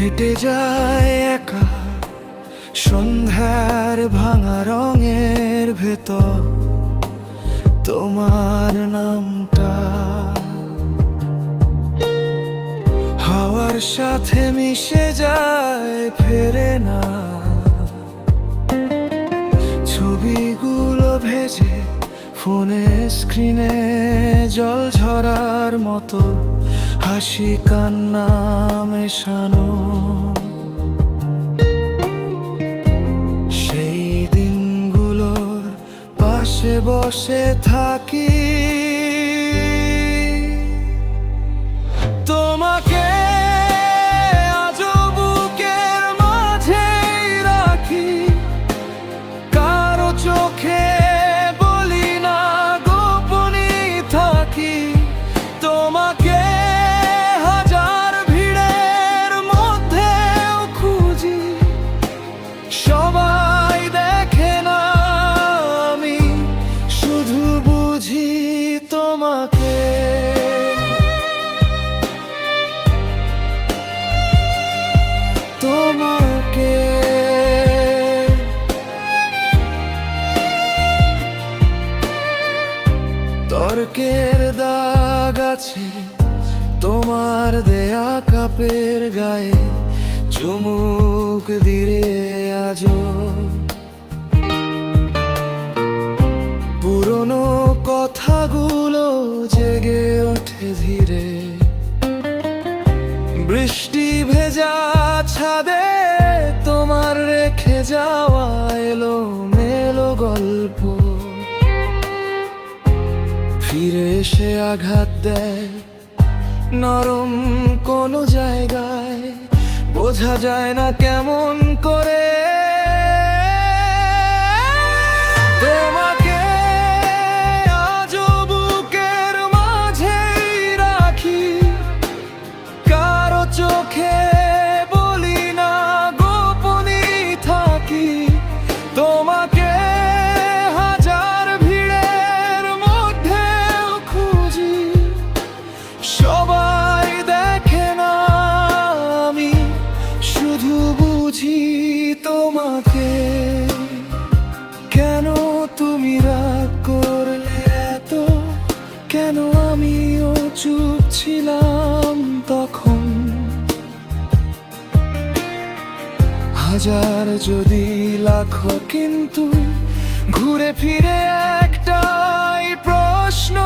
কেটে যায় একা, সন্ধ্যার ভাঙা রঙের ভেতর। তোমার নামটা হাওয়ার সাথে মিশে যায়, ফেরে না। ছবিগুলো ভেজে, ফোনে স্ক্রিনে জল ঝরার মতো। হাসি কান্না মেশানো। সেই দিনগুলোর পাশে বসে থাকি। তোমাকে চোখে থাকি। তোমাকে আছে তোমার দেয়া কাপের গায়ে চুমুক দিরে আজ। পুরনো কথাগুলো জেগে ওঠে ধীরে। বৃষ্টি ভেজা ছাদে তোমার রেখে যাওয়া এলো মেলো গল্প। ফিরে এসে আঘাত দেয়। নরম কোনো জায়গায়। বোঝা যায় না কেমন তোমাকে। কেন তুমি রাগ করলে এত? কেন আমিও চুপ ছিলাম তখন? হাজার যদি লাখো, কিন্তু ঘুরে ফিরে একটাই প্রশ্ন।